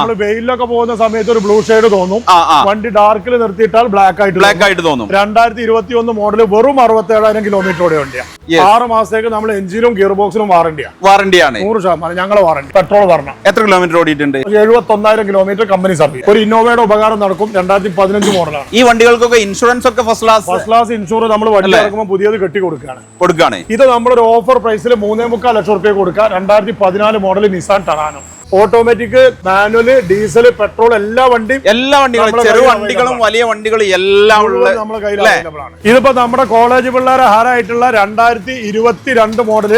നമ്മൾ വെയിലൊക്കെ പോകുന്ന സമയത്ത് ഒരു ബ്ലൂ ഷെയ്ഡ് തോന്നും. വണ്ടി ഡാർക്കിൽ നിർത്തിയിട്ടാൽ ബ്ലാക്ക് ആയിട്ട് ബ്ലാക്ക് ആയിട്ട് തോന്നും. രണ്ടായിരത്തി ഇരുപത്തി ഒന്ന് മോഡൽ വെറും അറുപത്തി ഏഴായിരം കിലോമീറ്റർ ഓടിയ വണ്ടിയാണ് ആറ് മാസത്തേക്ക് നമ്മൾ എഞ്ചിനും ഗിയർ ബോക്സിനും വാറണ്ടിയാണ് വാറണ്ടിയാണ് നൂറ് ശതമാനം. ഞങ്ങളെ വാറണ്ടി പെട്രോൾ വരണം. എത്ര കിലോമീറ്റർ ഓടിയിട്ടുണ്ട്? എഴുപത്തി ഒന്നായിരം കിലോമീറ്റർ കമ്പനി സർവീസ് ഒരു ഇന്നോവയുടെ ഉപകാരം നടക്കും. രണ്ടായിരത്തി പതിനഞ്ച് മോഡലാണ് ഈ വണ്ടികൾക്കൊക്കെ ഇൻഷുറൻസ് ഒക്കെ first class first class insure നമ്മൾ വണ്ടി ഇറക്കുമ്പോൾ പുതിയത് കെട്ടി കൊടുക്കുകയാണ്. കൊടുക്കുകയാണ് ഇത് നമ്മളൊരു ഓഫർ പ്രൈസിൽ മൂന്നേ മുക്കാൽ ലക്ഷം റുപ്യ കൊടുക്കുക. രണ്ടായിരത്തി പതിനാല് model Nissan Terrano automatic manual diesel petrol എല്ലാ വണ്ടിയും എല്ലാ വണ്ടികളും ചെറു വണ്ടികളും വലിയ വണ്ടികളും എല്ലാം ഉള്ള നമ്മുടെ കയ്യിലാണ് ഇതിപ്പോ നമ്മുടെ കോളേജ് പിള്ളേരെ ഹാരായിട്ടുള്ള രണ്ടായിരത്തി ഇരുപത്തി രണ്ട് മോഡൽ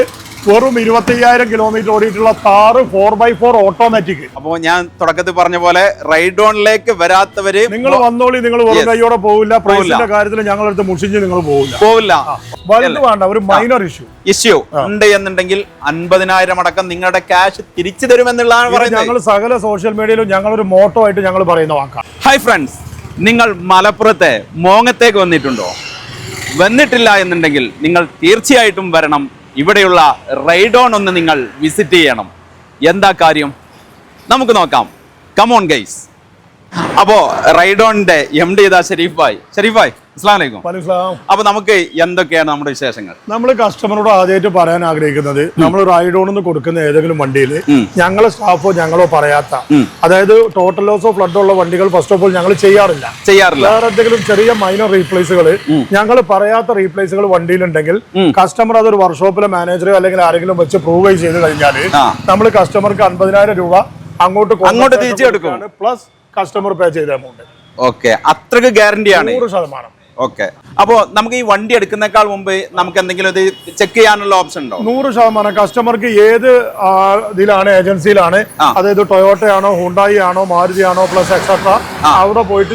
വെറും ഇരുപത്തി അയ്യായിരം kilometre ഓടിയിട്ടുള്ള Thar four by four automatic അപ്പോ ഞാൻ തുടക്കത്തിൽ പറഞ്ഞ പോലെ റൈഡ് ഓണിലേക്ക് വരാത്തവര് നിങ്ങൾ വന്നോളി നിങ്ങൾ വെറും കൈയോടെ പോവില്ല. പ്രൈസിന്റെ കാര്യത്തിൽ ഞങ്ങളെടുത്ത് മുഷിഞ്ഞ് നിങ്ങൾ പോവില്ല. പോവില്ല. വലുത് വേണ്ട ഒരു മൈനർ ഇഷ്യൂ ഇഷ്യൂ ഉണ്ട് എന്നുണ്ടെങ്കിൽ അൻപതിനായിരം അടക്കം നിങ്ങളുടെ ക്യാഷ് തിരിച്ചു തരുമെന്നുള്ളതാണ് പറയുന്നത്. ഞങ്ങൾ സകല സോഷ്യൽ മീഡിയയിലും ഒരു മോട്ടോ ആയിട്ട് ഞങ്ങൾ പറയുന്ന വാക്കാം. ഹൈ ഫ്രണ്ട്സ് നിങ്ങൾ മലപ്പുറത്തെ മോങ്ങത്തേക്ക് വന്നിട്ടുണ്ടോ? വന്നിട്ടില്ല എന്നുണ്ടെങ്കിൽ നിങ്ങൾ തീർച്ചയായിട്ടും വരണം. ഇവിടെയുള്ള റൈഡോൺ ഒന്ന് നിങ്ങൾ വിസിറ്റ് ചെയ്യണം. എന്താ കാര്യം? നമുക്ക് നോക്കാം. കമോൺ ഗൈസ് അപ്പോ റൈഡോണിന്റെ എം ഡി ഇതാ ഷരീഫ് ഭായ് ഷരീഫ് ഭായ് അപ്പൊ നമുക്ക് എന്തൊക്കെയാണ് നമ്മുടെ വിശേഷങ്ങൾ? നമ്മൾ കസ്റ്റമറോട് ആദ്യമായിട്ട് പറയാൻ ആഗ്രഹിക്കുന്നത് നമ്മൾ റൈഡ് ഓൺ കൊടുക്കുന്ന ഏതെങ്കിലും വണ്ടിയിൽ. ഞങ്ങളെ സ്റ്റാഫോ ഞങ്ങളോ പറയാത്ത അതായത് ടോട്ടൽ ലോസ് ഓഫ് ഫ്ലഡ് ഉള്ള വണ്ടികൾ ഫസ്റ്റ് ഓഫ് ഓൾ ഞങ്ങൾ ചെയ്യാറില്ല. ചെയ്യാറില്ല. വേറെ എന്തെങ്കിലും ചെറിയ മൈനർ റീപ്ലേസുകൾ ഞങ്ങൾ പറയാത്ത റീപ്ലേസുകൾ വണ്ടിയിലുണ്ടെങ്കിൽ കസ്റ്റമർ അതൊരു വർക്ക്ഷോപ്പിലെ മാനേജറോ അല്ലെങ്കിൽ ആരെങ്കിലും വെച്ച് പ്രൂവ് ചെയ്ത് കഴിഞ്ഞാൽ നമ്മൾ കസ്റ്റമർക്ക് അൻപതിനായിരം രൂപ അങ്ങോട്ട് അങ്ങോട്ട് തിരിച്ചെടുക്കും. പ്ലസ് കസ്റ്റമർ പേ ചെയ്ത എമൗണ്ട് ഓക്കെ അത്രയ്ക്ക് ഗ്യാരണ്ടിയാണ് നൂറ് ശതമാനം. ഓക്കെ. അപ്പോ നമുക്ക് ഈ വണ്ടി എടുക്കുന്നേക്കാൾ മുമ്പ് നമുക്ക് എന്തെങ്കിലും ഇത് ചെക്ക് ചെയ്യാനുള്ള ഓപ്ഷൻ ഉണ്ടോ? നൂറ് ശതമാനം കസ്റ്റമർക്ക് ഏത് ഇതിലാണ് ഏജൻസിയിലാണ്. അതായത് ടൊയോട്ട ആണോ ഹുണ്ടായി ആണോ മാരുതി ആണോ പ്ലസ് എക്സെട്ര അവിടെ പോയിട്ട്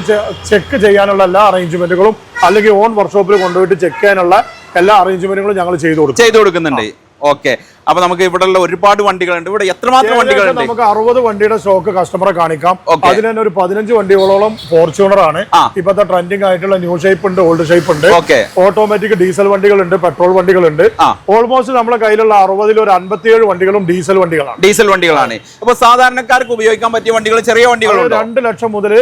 ചെക്ക് ചെയ്യാനുള്ള എല്ലാ അറേഞ്ച്മെന്റുകളും അല്ലെങ്കിൽ ഓൺ വർക്ക്ഷോപ്പിൽ കൊണ്ടുപോയിട്ട് ചെക്ക് ചെയ്യാനുള്ള എല്ലാ അറേഞ്ച്മെന്റുകളും ഞങ്ങൾ ചെയ്തു കൊടുക്കും. ചെയ്തു കൊടുക്കുന്നുണ്ട്. ഓക്കെ. അപ്പൊ നമുക്ക് ഇവിടെ ഉള്ള ഒരുപാട് വണ്ടികളുണ്ട്. ഇവിടെ എത്രമാത്രം വണ്ടികളുണ്ട്? നമുക്ക് അറുപത് വണ്ടിയുടെ സ്റ്റോക്ക് കസ്റ്റമറെ കാണിക്കാം. അതിൽ അതിന് തന്നെ ഒരു പതിനഞ്ച് വണ്ടികളോളം ഫോർച്യൂണർ ആണ്. ഇപ്പത്തെ ഇപ്പോഴത്തെ ട്രെൻഡിങ് ആയിട്ടുള്ള ന്യൂ ഷേപ്പ് ഉണ്ട് ഓൾഡ് ഷേപ്പ് ഉണ്ട്. ഓക്കെ. ഓട്ടോമാറ്റിക് ഡീസൽ വണ്ടികളുണ്ട് പെട്രോൾ വണ്ടികളുണ്ട്. ഓൾമോസ്റ്റ് നമ്മുടെ കയ്യിലുള്ള അറുപതിൽ ഒരു അൻപത്തിയേഴ് വണ്ടികളും ഡീസൽ വണ്ടികളാണ്. ഡീസൽ വണ്ടികളാണ്. അപ്പൊ സാധാരണക്കാർക്ക് ഉപയോഗിക്കാൻ പറ്റിയ വണ്ടികൾ ചെറിയ വണ്ടികളുണ്ട്? വണ്ടികളുണ്ടോ രണ്ട് ലക്ഷം മുതൽ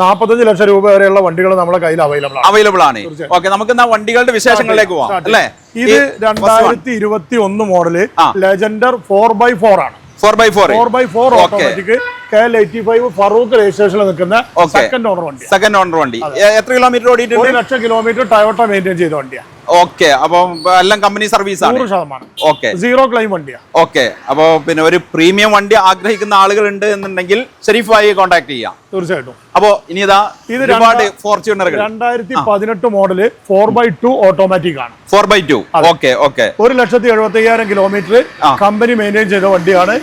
നാൽപ്പത്തഞ്ച് ലക്ഷം രൂപ വരെയുള്ള വണ്ടികൾ നമ്മുടെ കയ്യിൽ അവൈലബിൾ ആണ്. അവൈലബിൾ ആണ്. ഓക്കെ നമുക്ക് എന്നാ വണ്ടികളുടെ വിശേഷങ്ങളിലേക്ക് പോവാം അല്ലേ? ഇത് രണ്ടായിരത്തി ഇരുപത്തി ഒന്ന് model Legender four by four ആണ്. Four by four four by four. Automatic K L eighty five Feroke രജിസ്ട്രേഷനിൽ നിൽക്കുന്ന സെക്കൻഡ് ഓണർ വണ്ടി സെക്കൻഡ് ഓണർ വണ്ടി. എത്ര കിലോമീറ്റർ ഒരു ഓടിയിട്ടുണ്ട് ലക്ഷം കിലോമീറ്റർ ടയോട്ട മെയിന്റെയിൻ ചെയ്ത വണ്ടിയാണ് ഓക്കെ അപ്പോൾ എല്ലാം കമ്പനി സർവീസ് ആണ്. ശതമാനം. ഓക്കെ സീറോ ക്ലെയിം വണ്ടിയാണ് ഓക്കെ അപ്പോൾ പിന്നെ ഒരു പ്രീമിയം വണ്ടി ആഗ്രഹിക്കുന്ന ആളുകൾ ഉണ്ട് എന്നുണ്ടെങ്കിൽ ഷെരീഫായി കോൺടാക്ട് ചെയ്യാം. തീർച്ചയായിട്ടും. അപ്പോ ഇനി ഇതാ ഇത് ഒരുപാട് ഫോർച്യൂണറുകൾ രണ്ടായിരത്തി പതിനെട്ട് model four by two automatic ആണ്. Four by two okay okay ഒരു ലക്ഷത്തി എഴുപത്തി അയ്യായിരം കിലോമീറ്റർ കമ്പനി മെയിന്റെയിൻ ചെയ്ത വണ്ടിയാണ്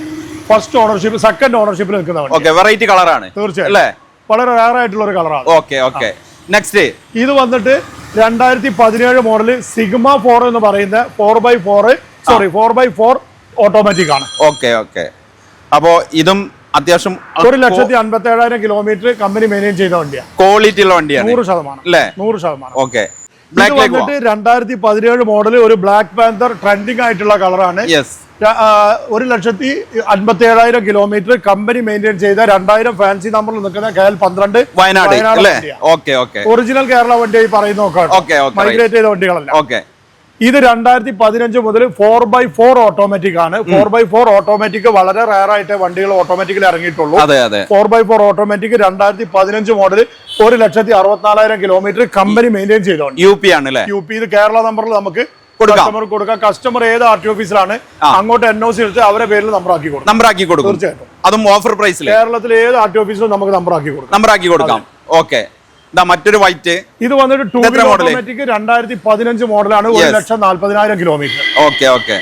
ഫസ്റ്റ് ഓണർഷിപ്പ് സെക്കൻഡ് ഓണർഷിപ്പിൽ നിൽക്കുന്ന ഓക്കെ വെറൈറ്റി കളറാണ് തീർച്ചയായും അല്ലേ? വളരെ റയർ ആയിട്ടുള്ള ഒരു കളറാണ് ഓക്കെ ഓക്കെ നെക്സ്റ്റ് ഇത് വന്നിട്ട് രണ്ടായിരത്തി പതിനേഴ് മോഡൽ സിഗ്മ ഫോർ എന്ന് പറയുന്ന four by four sorry four by four automatic ആണ്. ഓക്കെ ഓക്കെ അപ്പോ ഇതും അത്യാവശ്യം ഒരു ലക്ഷത്തി അൻപത്തി ഏഴായിരം കിലോമീറ്റർ കമ്പനി മെയിന്റെയിൻ ചെയ്ത വണ്ടിയാണ് ക്വാളിറ്റി ഉള്ള വണ്ടിയാണ്. നൂറ് ശതമാനം. അല്ലേ? നൂറ് ശതമാനം. ഓക്കെ രണ്ടായിരത്തി പതിനേഴ് മോഡൽ ഒരു ബ്ലാക്ക് പാന്തർ ട്രെൻഡിങ് ആയിട്ടുള്ള കളറാണ് യെസ് ഒരു ലക്ഷത്തി അൻപത്തി ഏഴായിരം കിലോമീറ്റർ കമ്പനി മെയിന്റെയിൻ ചെയ്ത രണ്ടായിരം ഫാൻസി നമ്പറിൽ നിൽക്കുന്ന കെ എൽ പന്ത്രണ്ട് വയനാട് ഒറിജിനൽ കേരള വണ്ടിയായി പറയുന്ന മൈഗ്രേറ്റ് ചെയ്ത വണ്ടികളല്ല. ഓക്കെ. ഇത് രണ്ടായിരത്തി പതിനഞ്ച് മുതൽ ഫോർ ബൈ ഫോർ ഓട്ടോമാറ്റിക് ആണ്. ഫോർ ബൈ ഫോർ ഓട്ടോമാറ്റിക് വളരെ റയർ ആയിട്ട് വണ്ടികൾ ഓട്ടോമാറ്റിക്കലി ഇറങ്ങിയിട്ടുള്ളൂ. ഫോർ ബൈ ഫോർ ഓട്ടോമാറ്റിക് രണ്ടായിരത്തി പതിനഞ്ച് മോഡൽ ഒരു ലക്ഷത്തി അറുപത്തിനാലായിരം കിലോമീറ്റർ കമ്പനി മെയിന്റെയിൻ ചെയ്തോണ്ട് യു പി ആണ് യു പി ഇത് കേരള നമ്പറിൽ നമുക്ക്. കസ്റ്റമർ കൊടുക്കാം. കസ്റ്റമർ ഏത് ആർ ടി ഓഫീസിലാണ് അങ്ങോട്ട് എൻ ഒ സി എടുത്ത് അവരെ പേരിൽ നമ്പറാക്കി നമ്പർ ആക്കി കൊടുക്കും. തീർച്ചയായിട്ടും. അതും ഓഫർ പ്രൈസിൽ കേരളത്തിലെ ഏത് ആർ ടി ഓഫീസിലും നമുക്ക് നമ്പർ ആക്കി കൊടുക്കാം. നമ്പർ ആക്കി കൊടുക്കാം. ഓക്കെ മറ്റൊരു വൈറ്റ് ഇത് വന്നിട്ട് ടൂ ഓട്ടോമാറ്റിക് രണ്ടായിരത്തി പതിനഞ്ച് മോഡലാണ് ഒരു. ലക്ഷം നാല്പതിനായിരം കിലോമീറ്റർ ഓക്കെ ഓക്കെ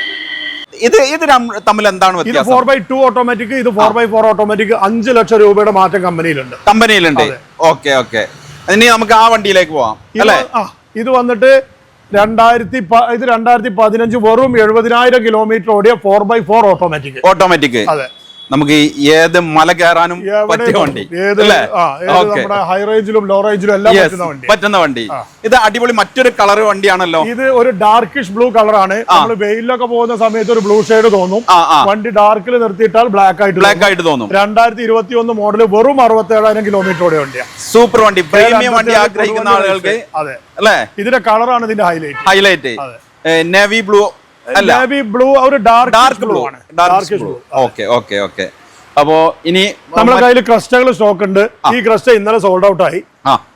ഇത് ഇത് തമ്മിൽ എന്താണ് ഇത് ഫോർ ബൈ ടു ഓട്ടോമാറ്റിക് ഇത് ഫോർ ബൈ ഫോർ ഓട്ടോമാറ്റിക് അഞ്ച് ലക്ഷം രൂപയുടെ മാറ്റം കമ്പനിയിലുണ്ട്. കമ്പനിയിലുണ്ട്. ഓക്കെ ഓക്കെ ഇനി നമുക്ക് ആ വണ്ടിയിലേക്ക് പോവാം. അല്ലേ? ഇത് വന്നിട്ട് രണ്ടായിരത്തി ഇത് രണ്ടായിരത്തി പതിനഞ്ച് വെറും എഴുപതിനായിരം കിലോമീറ്റർ ഓടിയ four by four automatic automatic അതെ. നമുക്ക് ഏത് മല കയറാനും പറ്റിയ വണ്ടി ഹൈ റേഞ്ചിലും ലോ റേഞ്ചിലും എല്ലാം പറ്റുന്ന വണ്ടി. ഇത് അടിപൊളി മറ്റൊരു കളർ വണ്ടിയാണല്ലോ. ഇത് ഒരു ഡാർക്കിഷ് ബ്ലൂ കളറാണ് നമ്മൾ വെയിലൊക്കെ പോകുന്ന സമയത്ത് ഒരു ബ്ലൂ ഷെയ്ഡ് തോന്നും. വണ്ടി ഡാർക്കിൽ നിർത്തിയിട്ടാൽ ബ്ലാക്ക് ആയിട്ട് ബ്ലാക്ക് ആയിട്ട് തോന്നും. രണ്ടായിരത്തി ഇരുപത്തി ഒന്ന് മോഡൽ വെറും അറുപത്തി ഏഴായിരം കിലോമീറ്റർ ഓടെ വണ്ടിയാണ് സൂപ്പർ വണ്ടി പ്രീമിയം വണ്ടി ആഗ്രഹിക്കുന്ന ആളുകൾക്ക് അതെ. അല്ലേ? ഇതിന്റെ കളറാണ് ഇതിന്റെ ഹൈലൈറ്റ് ഹൈലൈറ്റ്. നേവി ബ്ലൂ അല്ല. നേവി ബ്ലൂ ഒരു ഡാർക്ക് ഡാർക്ക് ബ്ലൂ ബ്ലൂ ആണ്. Dark blue blue okay okay okay അപ്പോ ഇനി നമ്മുടെ കയ്യിൽ ക്രസ്റ്റകൾ സ്റ്റോക്ക് ഉണ്ട്. ഈ ക്രസ്റ്റ ഇന്നലെ സോൾഡ് ഔട്ട് ആയി.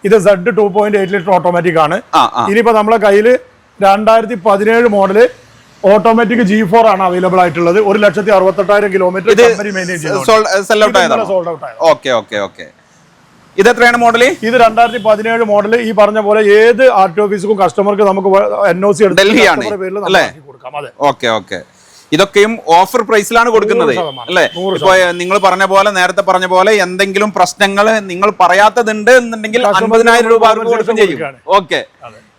ഇത് Z two point eight litre automatic ആണ്. ഇനിയിപ്പോ നമ്മളെ കയ്യിൽ രണ്ടായിരത്തി പതിനേഴ് മോഡൽ ഓട്ടോമാറ്റിക് ജി ഫോർ ആണ് അവൈലബിൾ ആയിട്ടുള്ളത്. ഒരു ലക്ഷത്തി അറുപത്തെട്ടായിരം kilometre sold out okay okay okay ഇത് എത്രയാണ് മോഡൽ ഇത് രണ്ടായിരത്തി പതിനേഴ് മോഡൽ ഈ പറഞ്ഞ പോലെ ഏത് ആർ ടി ഓഫീസിനും കസ്റ്റമർക്ക് നമുക്ക് എൻ ഒ സി ഡൽഹിയാണ്? കൊടുക്കാം അതെ. Okay okay. ഇതൊക്കെയും ഓഫർ പ്രൈസിലാണ് കൊടുക്കുന്നത്. അല്ലേ? ഇപ്പൊ നിങ്ങൾ പറഞ്ഞ പോലെ നേരത്തെ പറഞ്ഞ പോലെ എന്തെങ്കിലും പ്രശ്നങ്ങൾ നിങ്ങൾ പറയാത്തതുണ്ട് എന്നുണ്ടെങ്കിൽ അൻപതിനായിരം രൂപ ചെയ്യും. ഓക്കെ.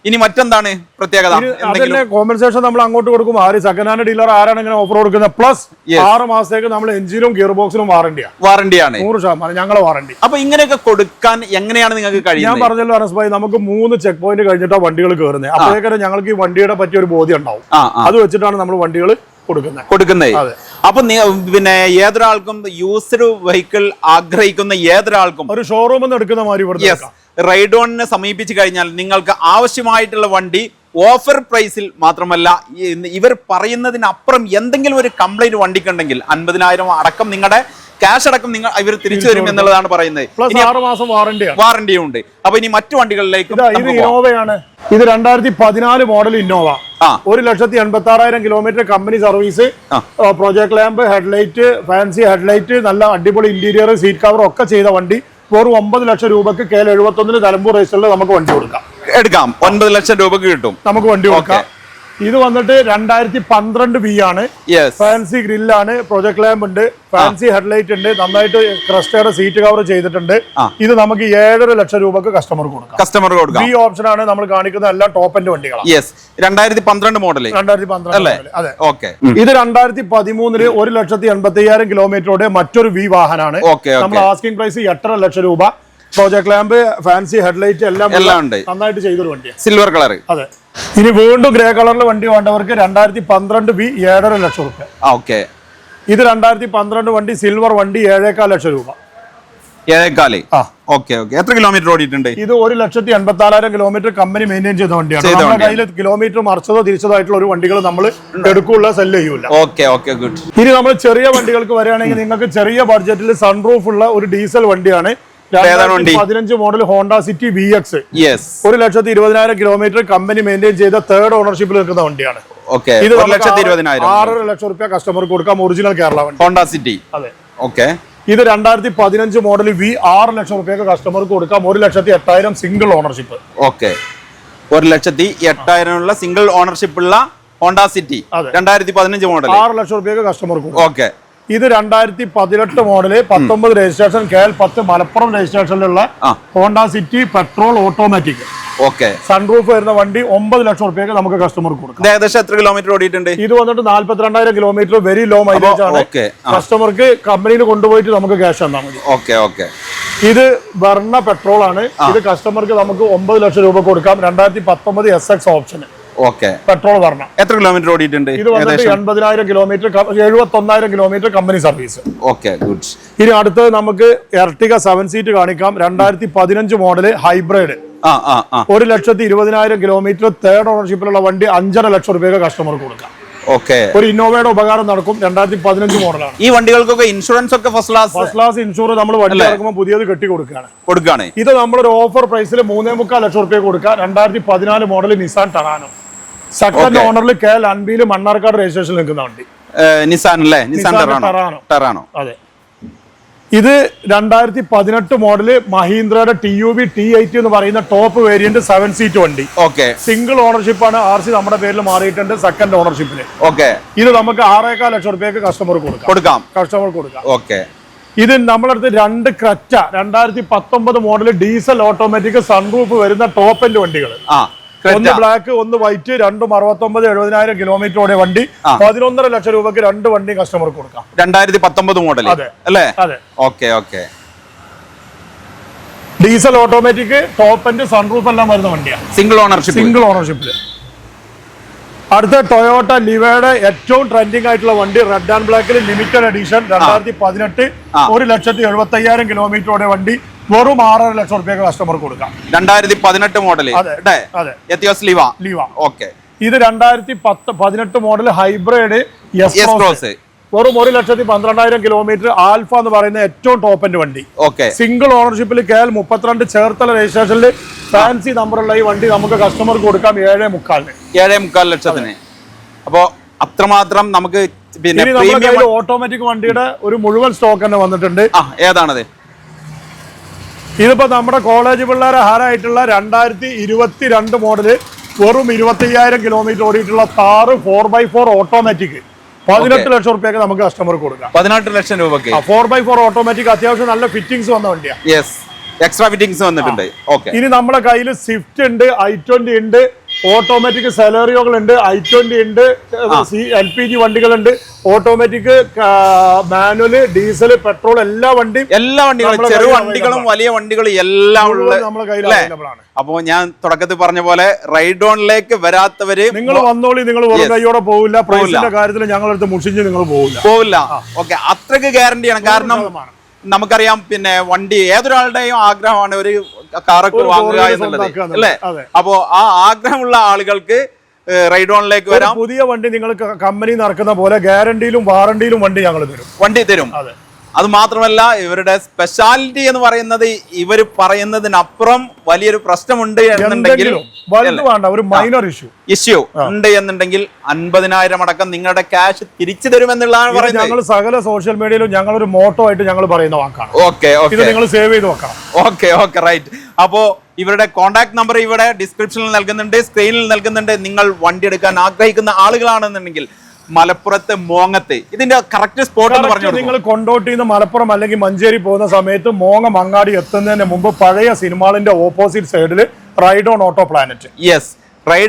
ഇനി മറ്റെന്താണ് പ്രത്യേകത? അതിന്റെ കോമ്പൻസേഷൻ നമ്മൾ അങ്ങോട്ട് കൊടുക്കും. ആര്? സെക്കൻഡ് ഹാൻഡ് ഡീലർ ആരാണ് ഇങ്ങനെ ഓഫർ കൊടുക്കുന്നത്? പ്ലസ്. ആറ് മാസത്തേക്ക് നമ്മൾ എഞ്ചിനും ഗിയർ ബോക്സിനും വാറണ്ടിയാണ് വാറണ്ടിയാണ് നൂറ് ശതമാനം ഞങ്ങളെ വാറണ്ടി അപ്പൊ ഇങ്ങനെയൊക്കെ കൊടുക്കാൻ എങ്ങനെയാണ് നിങ്ങൾക്ക് ഞാൻ പറഞ്ഞല്ലോ അനസ് ഭായി നമുക്ക് മൂന്ന് ചെക്ക് പോയിന്റ് കഴിഞ്ഞിട്ടാണ് വണ്ടികൾ കയറുന്നത് അപ്പോഴേക്കും ഞങ്ങൾക്ക് ഈ വണ്ടിയുടെ പറ്റിയ ഒരു ബോധ്യം ഉണ്ടാവും. അത് വെച്ചിട്ടാണ് നമ്മൾ വണ്ടികൾ കൊടുക്കുന്നത്. കൊടുക്കുന്നത്. അതെ. അപ്പൊ പിന്നെ ഏതൊരാൾക്കും യൂസ്ഡ് വെഹിക്കിൾ ആഗ്രഹിക്കുന്ന ഏതൊരാൾക്കും ഒരു ഷോറൂമിൽ നിന്ന് എടുക്കുന്ന മാതിരി യെസ് റൈഡോണിനെ സമീപിച്ചു കഴിഞ്ഞാൽ നിങ്ങൾക്ക് ആവശ്യമായിട്ടുള്ള വണ്ടി ഓഫർ പ്രൈസിൽ മാത്രമല്ല ഇവർ പറയുന്നതിനപ്പുറം എന്തെങ്കിലും ഒരു കംപ്ലൈന്റ് വണ്ടിക്കുണ്ടെങ്കിൽ അൻപതിനായിരം അടക്കം നിങ്ങളുടെ ക്യാഷ് അടക്കം നിങ്ങൾ ഇവർ തിരിച്ചു തരും എന്നുള്ളതാണ് പറയുന്നത്. വാറണ്ടിയും ഉണ്ട്. അപ്പൊ ഇനി മറ്റു വണ്ടികളിലേക്കും ഇതാ ഇത് രണ്ടായിരത്തി പതിനാല് മോഡൽ ഇന്നോവ. ഒരു ലക്ഷത്തി എൺപത്തി ആറായിരം kilometre company service. Project lamp headlight fancy headlight നല്ല അടിപൊളി ഇന്റീരിയർ സീറ്റ് കവർ ഒക്കെ ചെയ്ത വണ്ടി. വെറും ഒമ്പത് ലക്ഷം രൂപക്ക് കെ എഴുപത്തി എഴുപത്തൊന്നിന് തലമ്പൂർ രജിസ്റ്ററിൽ നമുക്ക് വണ്ടി കൊടുക്കാം. എടുക്കാം. ഒൻപത് ലക്ഷം രൂപക്ക് കിട്ടും. നമുക്ക് വണ്ടി കൊടുക്കാം. ഇത് വന്നിട്ട് രണ്ടായിരത്തി പന്ത്രണ്ട് ബി ആണ്. ഫാൻസി ഗ്രില്ലാണ് പ്രൊജക്ട് ലാമ്പ് ഉണ്ട് ഫാൻസി ഹെഡ്ലൈറ്റ് ഉണ്ട് നന്നായിട്ട് ക്രസ്റ്റയുടെ സീറ്റ് കവർ ചെയ്തിട്ടുണ്ട്. ഇത് നമുക്ക് ഏഴര ലക്ഷം രൂപക്ക് കസ്റ്റമർക്ക് കൊടുക്കാം. കസ്റ്റമർ കൊടുക്കാം. ഈ ഓപ്ഷൻ ആണ് നമ്മൾ കാണിക്കുന്ന എല്ലാ ടോപ്പ് എൻഡ് വണ്ടികളാണ്. രണ്ടായിരത്തി പന്ത്രണ്ട് മോഡൽ രണ്ടായിരത്തി പന്ത്രണ്ട്? അതെ. ഓക്കെ ഇത് രണ്ടായിരത്തി പതിമൂന്നിൽ ഒരു ലക്ഷത്തി എൺപത്തി അയ്യായിരം കിലോമീറ്ററോടെ മറ്റൊരു വി വാഹനമാണ് നമ്മൾ ആസ്കിംഗ് പ്രൈസ് എട്ടര ലക്ഷം രൂപ. പ്രോജക്ട് ലാമ്പ് ഫാൻസി ഹെഡ്ലൈറ്റ് എല്ലാം എല്ലാം ഉണ്ട്. നന്നായിട്ട് ചെയ്തൊരു വണ്ടിയാണ്. സിൽവർ കളർ അതെ. ഇനി വീണ്ടും ഗ്രേ കളറിലെ വണ്ടി വേണ്ടവർക്ക് രണ്ടായിരത്തി പന്ത്രണ്ട് ബി ഏഴര ലക്ഷം രൂപ ഓക്കെ. ഇത് രണ്ടായിരത്തി പന്ത്രണ്ട് വണ്ടി സിൽവർ വണ്ടി ഏഴേക്കാൽ ലക്ഷം രൂപ. ഏഴേക്കാൽ ഓക്കെ ഓക്കെ. എത്ര കിലോമീറ്റർ ഓടിയിട്ടുണ്ട്? ഇത് ഒരു ലക്ഷത്തി എൺപത്തി കിലോമീറ്റർ കമ്പനി മെയിന്റെയിൻ ചെയ്ത വണ്ടിയാണ്. നമ്മുടെ കയ്യിൽ കിലോമീറ്റർ മറിച്ചതോ തിരിച്ചതോ ആയിട്ടുള്ള ഒരു വണ്ടികൾ നമ്മൾ എടുക്കുള്ള സെല്ല് ചെയ്യൂല. Okay okay good. ഇനി നമ്മൾ ചെറിയ വണ്ടികൾക്ക് വരികയാണെങ്കിൽ നിങ്ങൾക്ക് ചെറിയ ബഡ്ജറ്റിൽ സൺറൂഫ് ഉള്ള ഒരു ഡീസൽ വണ്ടിയാണ്? പതിനഞ്ച് model Honda City V X ഒരു ലക്ഷത്തി ഇരുപതിനായിരം കിലോമീറ്റർ കമ്പനി മെയിന്റെയിൻ ചെയ്ത തേർഡ് ഓണർഷിപ്പിൽ നിൽക്കുന്ന വണ്ടിയാണ്. ഓക്കെ ഇത് ആറര ലക്ഷം റുപ്യ കസ്റ്റമർക്ക് കൊടുക്കാം ഒറിജിനൽ കേരള വണ്ടി. ഹോണ്ട സിറ്റി അതെ. ഓക്കെ ഇത് രണ്ടായിരത്തി പതിനഞ്ച് മോഡൽ വി ആറ് ലക്ഷം റുപ്യക്ക് കസ്റ്റമർക്ക് കൊടുക്കാം. ഒരു ലക്ഷത്തി എട്ടായിരം സിംഗിൾ ഓണർഷിപ്പ് ഓക്കെ ഒരു ലക്ഷത്തി എട്ടായിരമുള്ള സിംഗിൾ ഓണർഷിപ്പ് ഉള്ള ഹോണ്ട സിറ്റി. രണ്ടായിരത്തി പതിനഞ്ച് മോഡൽ ആറ് ലക്ഷം റുപ്യക്ക് കസ്റ്റമർക്ക് ഓക്കെ ഇത് രണ്ടായിരത്തി പതിനെട്ട് മോഡൽ പത്തൊമ്പത് രജിസ്ട്രേഷൻ കെ എൽ പത്ത് Malappuram രജിസ്ട്രേഷനിലുള്ള. Honda City petrol automatic. Okay. Sunroof വരുന്ന വണ്ടി ഒമ്പത് ലക്ഷം റുപ്യക്ക് നമുക്ക് കസ്റ്റമർക്ക് കൊടുക്കാം. ഏകദേശം എത്ര കിലോമീറ്റർ ഓടിയിട്ടുണ്ട്? ഇത് വന്നിട്ട് നാല്പത്തിരണ്ടായിരം കിലോമീറ്റർ വെരി ലോ മൈലേജ് ആണ്. ഓക്കെ. കസ്റ്റമർക്ക് കമ്പനിയിൽ കൊണ്ടുപോയിട്ട് നമുക്ക് ക്യാഷ് തന്നാൽ മതി. Okay okay. ഇത് വർണ പെട്രോൾ ആണ്. ഇത് കസ്റ്റമർക്ക് നമുക്ക് ഒമ്പത് ലക്ഷം രൂപ കൊടുക്കാം. രണ്ടായിരത്തി പത്തൊമ്പത് S X option okay. Petrol വരണം എത്ര കിലോമീറ്റർ ഓടിയിട്ടുണ്ട്? ഇത് വന്നിട്ട് എൺപതിനായിരം കിലോമീറ്റർ എഴുപത്തി ഒന്നായിരം kilometre company service okay good ഇനി അടുത്തത് നമുക്ക് എർട്ടിക സെവൻ സീറ്റ് കാണിക്കാം. രണ്ടായിരത്തി പതിനഞ്ച് മോഡൽ ഹൈബ്രിഡ് ഒരു ലക്ഷത്തി ഇരുപതിനായിരം കിലോമീറ്റർ തേർഡ് ഓണർഷിപ്പിലുള്ള വണ്ടി അഞ്ചര ലക്ഷം രൂപയൊക്കെ കസ്റ്റമർക്ക് കൊടുക്കാം. ഓക്കെ. ഒരു ഇന്നോവയുടെ ഉപകാരം നടക്കും. രണ്ടായിരത്തി പതിനഞ്ച് മോഡലാണ് ഈ വണ്ടികൾക്കൊക്കെ ഇൻഷുറൻസ് ഒക്കെ first class first class insure നമ്മൾ വണ്ടി ഇറക്കുമ്പോൾ പുതിയത് കെട്ടി കൊടുക്കുകയാണ്. കൊടുക്കുകയാണ്. ഇത് നമ്മളൊരു ഓഫർ പ്രൈസിൽ മൂന്നേ മുക്കാൽ ലക്ഷം റുപ്യ കൊടുക്കുക രണ്ടായിരത്തി പതിനാല് മോഡൽ നിസാൻ ടറാനോ സെക്കൻഡ്. ഓണറിൽ കെ എൽ അൻപിയിൽ മണ്ണാർക്കാട് രജിസ്ട്രേഷൻ നിൽക്കുന്ന വണ്ടി. നിസാൻ അല്ലേ? നിസാൻ ടെറാണോ അതെ. ഇത് രണ്ടായിരത്തി പതിനെട്ട് model മഹീന്ദ്രയുടെ T U V T eighty എന്ന് പറയുന്ന ടോപ്പ് വേരിയന്റ് സെവൻ സീറ്റ് വണ്ടി. ഓക്കെ സിംഗിൾ ഓണർഷിപ്പ് ആണ്. ആർ സി നമ്മുടെ പേരിൽ മാറിയിട്ടുണ്ട് സെക്കൻഡ് ഓണർഷിപ്പിന് ഓക്കെ ഇത് നമുക്ക് ആറേക്കാൽ ലക്ഷം റുപ്യക്ക് കസ്റ്റമർ കൊടുക്കാം. കൊടുക്കാം. കസ്റ്റമർ കൊടുക്കാം. ഓക്കെ ഇത് നമ്മളടുത്ത് രണ്ട് ക്രറ്റ രണ്ടായിരത്തി പത്തൊമ്പത് മോഡൽ ഡീസൽ ഓട്ടോമാറ്റിക് സൺറൂഫ് വരുന്ന ടോപ്പ് എൻഡ് വണ്ടികൾ ആ. ഒന്ന് ബ്ലാക്ക് ഒന്ന് വൈറ്റ് രണ്ടും അറുപത്തൊമ്പത് എഴുപതിനായിരം കിലോമീറ്റർ ഓടിയ വണ്ടി. പതിനൊന്നര ലക്ഷം രൂപക്ക് രണ്ട് വണ്ടി കസ്റ്റമർക്ക് കൊടുക്കാം. രണ്ടായിരത്തി പത്തൊമ്പത് മോഡൽ അല്ലേ? അതെ. Okay okay. Diesel automatic top and sunroof എല്ലാം വരുന്ന വണ്ടിയാണ്. സിംഗിൾ ഓണർഷിപ്പ് സിംഗിൾ ഓണർഷിപ്പിൽ അടുത്ത ടൊയോട്ട ലിവയുടെ ഏറ്റവും ട്രെൻഡിങ് ആയിട്ടുള്ള വണ്ടി റെഡ് ആൻഡ് ബ്ലാക്കിൽ ലിമിറ്റഡ് എഡിഷൻ രണ്ടായിരത്തി പതിനെട്ട്. ഒരു ലക്ഷത്തി എഴുപത്തി അയ്യായിരം കിലോമീറ്ററോടെ വണ്ടി. വെറും ആറര ലക്ഷം റുപ്യക്ക് കസ്റ്റമർക്ക് കൊടുക്കാം. രണ്ടായിരത്തി പതിനെട്ട് മോഡൽ അതെ. അതെ. എത്തിയോസ് ലീവ ലീവ ഓക്കെ ഇത് രണ്ടായിരത്തി പത്ത് പതിനെട്ട് മോഡൽ ഹൈബ്രിഡ് എസ് വെറും ഒരു ലക്ഷത്തി പന്ത്രണ്ടായിരം കിലോമീറ്റർ ആൽഫ എന്ന് പറയുന്ന ഏറ്റവും ടോപ്പ് എൻഡ് വണ്ടി. ഓക്കെ സിംഗിൾ ഓണർഷിപ്പിൽ കെ എൽ മുപ്പത്തിരണ്ട് ചേർത്തല രജിസ്ട്രേഷനിൽ ഫാൻസി നമ്പറുള്ള ഈ വണ്ടി നമുക്ക് കസ്റ്റമർക്ക് കൊടുക്കാം ഏഴേ മുക്കാലിന്. ഏഴേ മുക്കാൽ ലക്ഷത്തിന്. അപ്പോ അത്രമാത്രം നമുക്ക് പിന്നെ ഓട്ടോമാറ്റിക് വണ്ടിയുടെ ഒരു മുഴുവൻ സ്റ്റോക്ക് തന്നെ വന്നിട്ടുണ്ട്. ഏതാണത്? ഇതിപ്പോ നമ്മുടെ കോളേജ് പിള്ളേരെ ഹാരായിട്ടുള്ള രണ്ടായിരത്തി ഇരുപത്തി രണ്ട് മോഡൽ വെറും ഇരുപത്തി അയ്യായിരം kilometre ഓടിയിട്ടുള്ള Thar four by four automatic പതിനെട്ട് ലക്ഷം റുപ്യൊക്കെ നമുക്ക് കസ്റ്റമർക്ക് കൊടുക്കാം. പതിനെട്ട് ലക്ഷം രൂപക്ക്. ഫോർ ബൈ ഫോർ ഓട്ടോമാറ്റിക് അത്യാവശ്യം നല്ല ഫിറ്റിംഗ്സ് വന്ന വണ്ടിയാണ് എക്സ്ട്രാ ഫിറ്റിംഗ്സ് വന്നിട്ടുണ്ട്. ഓക്കെ ഇനി നമ്മുടെ കയ്യിൽ സ്വിഫ്റ്റ് ഉണ്ട് ഐ ട്വന്റി ഉണ്ട് ഓട്ടോമാറ്റിക് സെലേറിയോകൾ ഉണ്ട് ഐ ട്വന്റി ഉണ്ട് സി എൽ പി ജി വണ്ടികളുണ്ട്. ഓട്ടോമാറ്റിക് മാനുവൽ ഡീസൽ പെട്രോൾ എല്ലാ വണ്ടിയും എല്ലാ വണ്ടികളും ചെറു വണ്ടികളും വലിയ വണ്ടികളും എല്ലാം ഉള്ള നമ്മുടെ? അപ്പോ ഞാൻ തുടക്കത്തിൽ പറഞ്ഞ പോലെ റൈഡ് ഓണിലേക്ക് വരാത്തവര് നിങ്ങൾ വന്നോളി നിങ്ങൾ വെറും. കൈയോടെ പോവില്ല. പോവില്ല. പ്രൈസിന്റെ കാര്യത്തിൽ ഞങ്ങളടുത്ത് മുഷിഞ്ഞ് നിങ്ങൾ പോവില്ല. പോവില്ല. ഓക്കെ അത്രയ്ക്ക് ഗ്യാരണ്ടിയാണ് കാരണം നമുക്കറിയാം പിന്നെ വണ്ടി ഏതൊരാളുടെയും ആഗ്രഹമാണ്. ഒരു കാറൊക്കെ വാങ്ങുക എന്നുള്ളത്. അല്ലേ? അപ്പോ ആ ആഗ്രഹമുള്ള ആളുകൾക്ക് റൈഡോണിലേക്ക് ഓണിലേക്ക് വരാം. പുതിയ വണ്ടി നിങ്ങൾ കമ്പനി നടക്കുന്ന പോലെ ഗ്യാരണ്ടിയിലും വാറണ്ടിയിലും വണ്ടി ഞങ്ങൾ തരും. വണ്ടി തരും. അതെ അത് മാത്രമല്ല ഇവരുടെ സ്പെഷ്യാലിറ്റി എന്ന് പറയുന്നത് ഇവർ പറയുന്നതിനപ്പുറം വലിയൊരു പ്രശ്നമുണ്ട് എന്നുണ്ടെങ്കിൽ ഒരു മൈനർ ഇഷ്യൂ ഇഷ്യൂ ഉണ്ട് എന്നുണ്ടെങ്കിൽ അൻപതിനായിരം അടക്കം നിങ്ങളുടെ ക്യാഷ് തിരിച്ചു തരുമെന്നുള്ളതാണ് പറയുന്നത്. ഞങ്ങൾ സകല സോഷ്യൽ മീഡിയയിലും ഞങ്ങൾ ഒരു മോട്ടോ ആയിട്ട് ഞങ്ങൾ പറയുന്ന വാക്കാണ്. ഓക്കെ ഓക്കെ നിങ്ങൾ സേവ് ചെയ്ത് വെക്കണം. ഓക്കെ ഓക്കെ റൈറ്റ് അപ്പോ ഇവരുടെ കോൺടാക്ട് നമ്പർ ഇവിടെ ഡിസ്ക്രിപ്ഷനിൽ നൽകുന്നുണ്ട് സ്ക്രീനിൽ നൽകുന്നുണ്ട്. നിങ്ങൾ വണ്ടി എടുക്കാൻ ആഗ്രഹിക്കുന്ന ആളുകളാണെന്നുണ്ടെങ്കിൽ മലപ്പുറത്ത് മോങ്ങത്തെ. ഇതിന്റെ കറക്റ്റ് സ്പോട്ട് എന്ന് പറഞ്ഞു നിങ്ങൾ കൊണ്ടോട്ടിന്ന് മലപ്പുറം അല്ലെങ്കിൽ മഞ്ചേരി പോകുന്ന സമയത്ത് മോങ്ങ മങ്ങാടി എത്തുന്നതിന് മുമ്പ് പഴയ സിനിമാളിന്റെ ഓപ്പോസിറ്റ് സൈഡിൽ Ride On Auto Planet yes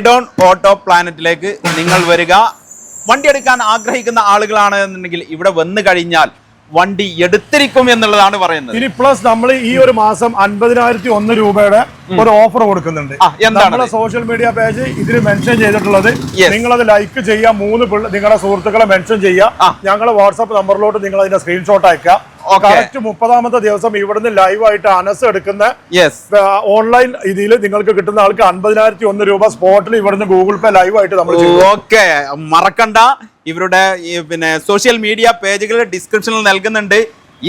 On Auto പ്ലാനറ്റിലേക്ക് നിങ്ങൾ വരിക. വണ്ടി എടുക്കാൻ ആഗ്രഹിക്കുന്ന ആളുകളാണെന്നുണ്ടെങ്കിൽ ഇവിടെ വന്നു കഴിഞ്ഞാൽ വണ്ടി എടുത്തിരിക്കും എന്നുള്ളതാണ് പറയുന്നത്. ഇനി പ്ലസ് നമ്മൾ ഈ ഒരു മാസം അൻപതിനായിരത്തി ഒന്ന് രൂപയുടെ ഒരു ഓഫർ കൊടുക്കുന്നുണ്ട്. നമ്മുടെ സോഷ്യൽ മീഡിയ പേജ് ഇതിൽ മെൻഷൻ ചെയ്തിട്ടുള്ളത് നിങ്ങൾ അത് ലൈക്ക് ചെയ്യുക മൂന്ന് നിങ്ങളുടെ സുഹൃത്തുക്കളെ മെൻഷൻ ചെയ്യുക ഞങ്ങളുടെ ഞങ്ങളെ വാട്സാപ്പ് നമ്പറിലോട്ട് നിങ്ങൾ അതിന്റെ സ്ക്രീൻഷോട്ട് അയക്കുക. കറക്റ്റ് മുപ്പതാമത്തെ ദിവസം ഇവിടുന്ന് ലൈവായിട്ട് അനസ് എടുക്കുന്ന ഓൺലൈൻ ഇതിൽ നിങ്ങൾക്ക് കിട്ടുന്ന ആൾക്ക് അൻപതിനായിരത്തി ഒന്ന് രൂപ സ്പോട്ടിൽ ഇവിടുന്ന് ഗൂഗിൾ പേ ലൈവായിട്ട് നമ്മൾ ഓക്കെ മറക്കണ്ട. ഇവരുടെ ഈ പിന്നെ സോഷ്യൽ മീഡിയ പേജുകൾ ഡിസ്ക്രിപ്ഷനിൽ നൽകുന്നുണ്ട്.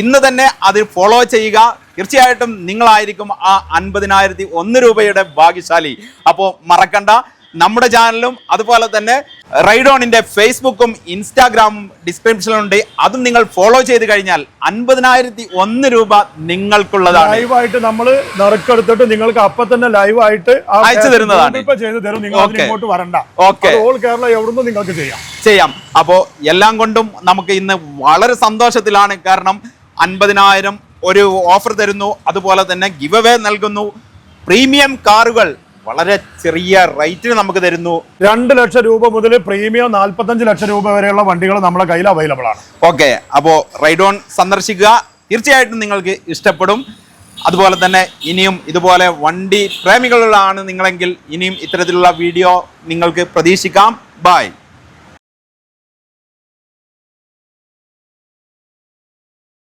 ഇന്ന് തന്നെ അത് ഫോളോ ചെയ്യുക. തീർച്ചയായിട്ടും നിങ്ങളായിരിക്കും ആ അൻപതിനായിരത്തി ഒന്ന് രൂപയുടെ ഭാഗ്യശാലി. അപ്പോൾ മറക്കണ്ട. നമ്മുടെ ചാനലും അതുപോലെ തന്നെ റൈഡോണിന്റെ ഫേസ്ബുക്കും ഇൻസ്റ്റാഗ്രാമും ഡിസ്ക്രിപ്ഷനിലുണ്ട് അതും നിങ്ങൾ ഫോളോ ചെയ്ത് കഴിഞ്ഞാൽ അൻപതിനായിരത്തി ഒന്ന് രൂപ നിങ്ങൾക്കുള്ളതാണ്. ലൈവായിട്ട് നമ്മൾ നറുക്കെടുത്തിട്ട് നിങ്ങൾക്ക് അപ്പൊ തന്നെ ലൈവായിട്ട് അയച്ചു തരുന്നതാണ്. ചെയ്ത് തരും. നിങ്ങൾ അതിന് ഇങ്ങോട്ട് വരണ്ട. ഓൾ കേരള എവിടുന്ന് നിങ്ങൾക്ക് ചെയ്യാം. ചെയ്യാം. അപ്പോൾ എല്ലാം കൊണ്ടും നമുക്ക് ഇന്ന് വളരെ സന്തോഷത്തിലാണ്. കാരണം അൻപതിനായിരം ഒരു ഓഫർ തരുന്നു. അതുപോലെ തന്നെ ഗിവ് അവേ നൽകുന്നു. പ്രീമിയം കാറുകൾ വളരെ ചെറിയ റേറ്റിന് നമുക്ക് തരുന്നു. രണ്ട് ലക്ഷം രൂപ മുതൽ പ്രീമിയം നാൽപ്പത്തഞ്ച് ലക്ഷം രൂപ വരെയുള്ള വണ്ടികൾ നമ്മുടെ കയ്യിൽ അവൈലബിൾ ആണ്. ഓക്കെ അപ്പോൾ ഓൺ സന്ദർശിക്കുക. തീർച്ചയായിട്ടും നിങ്ങൾക്ക് ഇഷ്ടപ്പെടും. അതുപോലെ തന്നെ ഇനിയും ഇതുപോലെ വണ്ടി പ്രേമികളിലാണ് നിങ്ങളെങ്കിൽ ഇനിയും ഇത്തരത്തിലുള്ള വീഡിയോ നിങ്ങൾക്ക് പ്രതീക്ഷിക്കാം. ബൈ